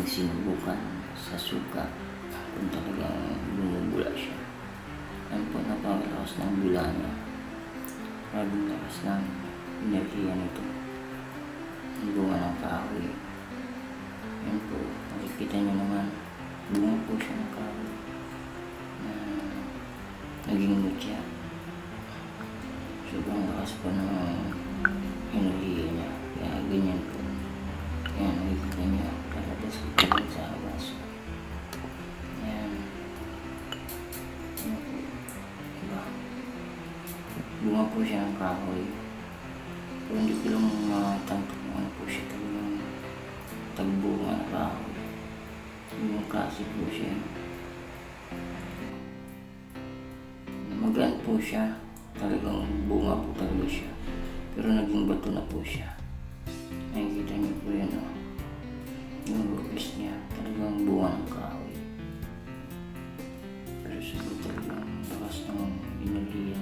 sinubukan sa suka kung talagang bumubula siya. Yan po, napakalakas ng bula niya. Grabe lakas ng enerhiya nito. Ang bunga ng kahoy. Yan po, makikita niyo naman, bunga po siya ng kahoy na naging mutya. Sobrang lakas po ng enerhiya niya. Kaya ganyan Bunga po siya ng kahoy. Pero hindi ko lang matanggap kung ano po siya talagang tagbunga ng kahoy. Yung klase po siya. Magaan po siya. Talagang bunga po talaga siya. Pero naging bato na po siya. Nakikita niyo po yan, oh. Yung lupis niya, talagang bunga ng kahoy. Pero siguro talagang lakas ng enerhiya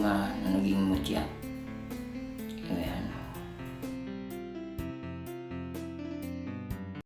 Bunga na naging mutya.